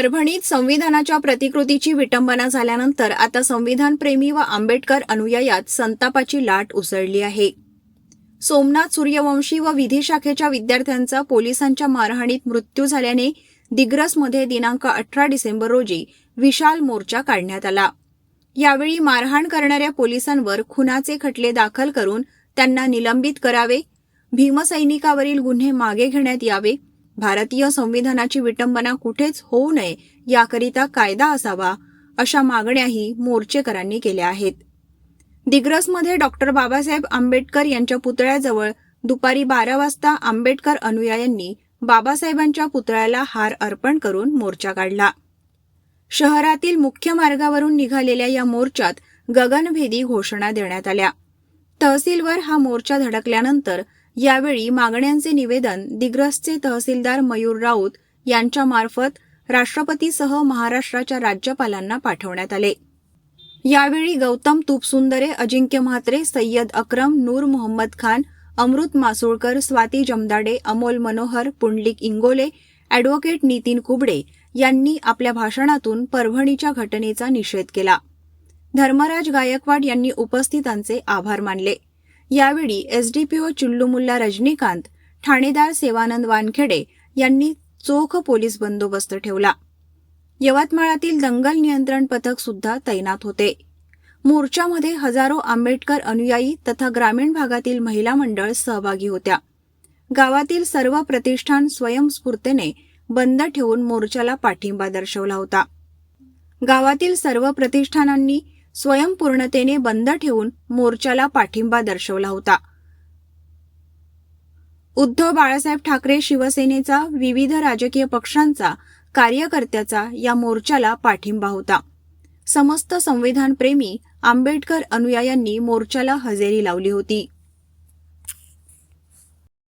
परभणीत संविधानाच्या प्रतिकृतीची विटंबना झाल्यानंतर आता संविधानप्रेमी व आंबेडकर अनुयायात संतापाची लाट उसळली आहे. सोमनाथ सूर्यवंशी व विधी शाखेच्या विद्यार्थ्यांचा पोलिसांच्या मारहाणीत मृत्यू झाल्याने दिग्रसमध्ये दिनांक अठरा डिसेंबर रोजी विशाल मोर्चा काढण्यात आला. यावेळी मारहाण करणाऱ्या पोलिसांवर खुनाचे खटले दाखल करून त्यांना निलंबित करावे भीमसैनिकावरील गुन्हे मागे घेण्यात यावे भारतीय संविधानाची विटंबना कुठेच होऊ नये याकरिता कायदा असावा अशा मागण्याही मोर्चेकरांनी केल्या आहेत. दिग्रसमध्ये डॉक्टर बाबासाहेब आंबेडकर यांच्या पुतळ्याजवळ दुपारी बारा वाजता आंबेडकर अनुयायांनी बाबासाहेबांच्या पुतळ्याला हार अर्पण करून मोर्चा काढला. शहरातील मुख्य मार्गावरून निघालेल्या या मोर्चात गगनभेदी घोषणा देण्यात आल्या. तहसीलवर हा मोर्चा धडकल्यानंतर यावेळी मागण्यांचे निवेदन दिग्रसचे तहसीलदार मयूर राऊत यांच्यामार्फत राष्ट्रपतीसह महाराष्ट्राच्या राज्यपालांना पाठवण्यात आले. यावेळी गौतम तुपसुंदरे अजिंक्य म्हात्रे सय्यद अक्रम नूर मोहम्मद खान अमृत मासुळकर स्वाती जमदाडे अमोल मनोहर पुंडलिक इंगोले अॅडव्होकेट नितीन कुबडे यांनी आपल्या भाषणातून परभणीच्या घटनेचा निषेध केला. धर्मराज गायकवाड यांनी उपस्थितांचे आभार मानले. यावेळी एसडीपीओ चुल्लुमुल्ला रजनीकांत ठाणेदार सेवानंद वानखेडे यांनी चोख पोलीस बंदोबस्त ठेवला. यवतमाळातील दंगल नियंत्रण पथक सुद्धा तैनात होते. मोर्चामध्ये हजारो आंबेडकर अनुयायी तथा ग्रामीण भागातील महिला मंडळ सहभागी होत्या. गावातील सर्व प्रतिष्ठान स्वयंस्फूर्तीने बंद ठेवून मोर्चाला पाठिंबा दर्शवला होता. गावातील सर्व प्रतिष्ठानांनी स्वयंपूर्णतेने बंद ठेवून मोर्चाला पाठिंबा दर्शवला होता. उद्धव बाळासाहेब ठाकरे शिवसेनेचा विविध राजकीय पक्षांचा कार्यकर्त्याचा या मोर्चाला पाठिंबा होता. समस्त संविधानप्रेमी आंबेडकर अनुयायांनी मोर्चाला हजेरी लावली होती.